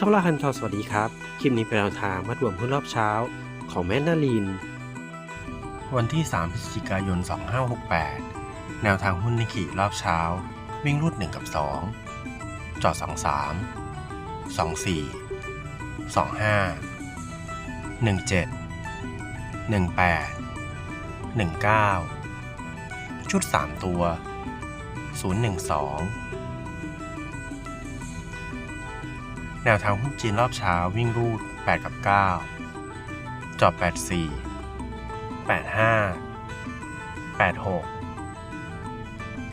ช่องละคันทอสวัสดีครับ คลิปนี้เป็นแนวทางมัดรวมหุ้นรอบเช้า ของแม่นาลิน วันที่ 3 พฤศจิกายน 2568 แนวทางหุ้นนิกิรอบเช้า วิ่งรูด 1 กับ 2 จอด 23 24 25 17 18 19 ชุด 3 ตัว 012 แนวทางหุ้นจีนรอบเช้าวิ่งรูด 8 กับ 9 จอบ 84 85 86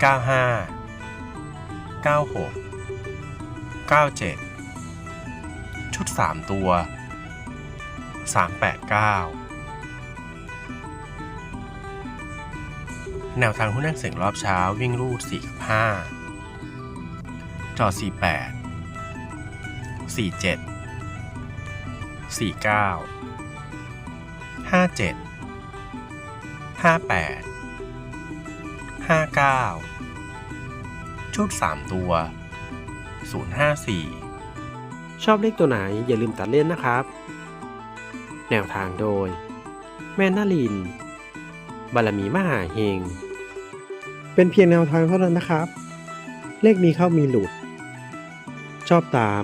95 96 97 ชุด 3 ตัว 389 แนวทางหุ้นนักเสียงรอบเช้าวิ่งรูด 4 กับ 5 จอ 48 47 49 57 58 59 ชุด 3 ตัว 054 ชอบเลขตัวไหนอย่าลืมตัดเล่นนะครับ แนวทางโดย แม่นาลิน บารมีมหาเฮง เป็นเพียงแนวทางเท่านั้นนะครับ เลขมีเข้ามีหลุด ชอบตาม